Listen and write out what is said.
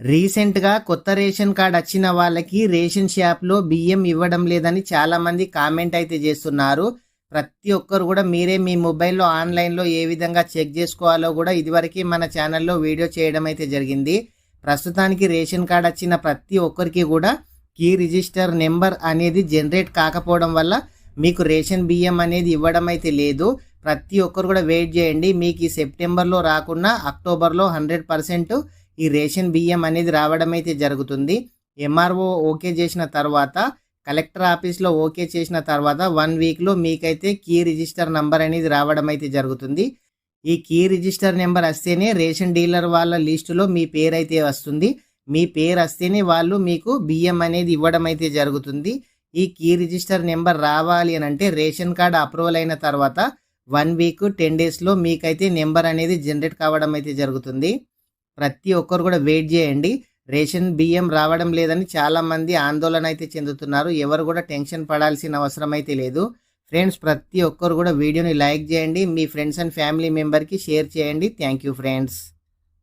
రీసెంట్గా కొత్త ration card వచ్చిన వాళ్ళకి రేషన్ షాప్లో బియ్యం ఇవ్వడం లేదని చాలామంది కామెంట్ అయితే చేస్తున్నారు. ప్రతి ఒక్కరు కూడా మీరే మీ మొబైల్లో ఆన్లైన్లో ఏ విధంగా చెక్ చేసుకోవాలో కూడా ఇదివరకు మన ఛానల్లో వీడియో చేయడం అయితే జరిగింది. ప్రస్తుతానికి రేషన్ కార్డ్ వచ్చిన ప్రతి ఒక్కరికి కూడా కీ రిజిస్టర్ నెంబర్ అనేది జనరేట్ కాకపోవడం వల్ల మీకు రేషన్ బియ్యం అనేది ఇవ్వడం అయితే లేదు. ప్రతి ఒక్కరు కూడా వెయిట్ చేయండి. మీకు ఈ సెప్టెంబర్లో రాకుండా అక్టోబర్లో హండ్రెడ్ పర్సెంట్ ఈ రేషన్ బియ్యం అనేది రావడం అయితే జరుగుతుంది. ఎంఆర్ఓ ఓకే చేసిన తర్వాత కలెక్టర్ ఆఫీస్లో ఓకే చేసిన తర్వాత వన్ వీక్లో మీకైతే కీ రిజిస్టర్ నెంబర్ అనేది రావడం అయితే జరుగుతుంది. ఈ కీ రిజిస్టర్ నెంబర్ వస్తేనే రేషన్ డీలర్ వాళ్ళ లిస్టులో మీ పేరు అయితే వస్తుంది. మీ పేరు వస్తేనే వాళ్ళు మీకు బియ్యం అనేది ఇవ్వడం అయితే జరుగుతుంది. ఈ కీ రిజిస్టర్ నెంబర్ రావాలి అని అంటే రేషన్ కార్డ్ అప్రూవల్ అయిన తర్వాత వన్ వీక్ టెన్ డేస్లో మీకైతే నెంబర్ అనేది జనరేట్ కావడం అయితే జరుగుతుంది. ప్రతి ఒక్కరు కూడా వెయిట్ చేయండి. రేషన్ బియ్యం రావడం లేదని చాలామంది ఆందోళన అయితే చెందుతున్నారు. ఎవరు కూడా టెన్షన్ పడాల్సిన అవసరం అయితే లేదు. ఫ్రెండ్స్ ప్రతి ఒక్కరు కూడా వీడియోని లైక్ చేయండి. మీ ఫ్రెండ్స్ అండ్ ఫ్యామిలీ మెంబర్కి షేర్ చేయండి. Thank you friends.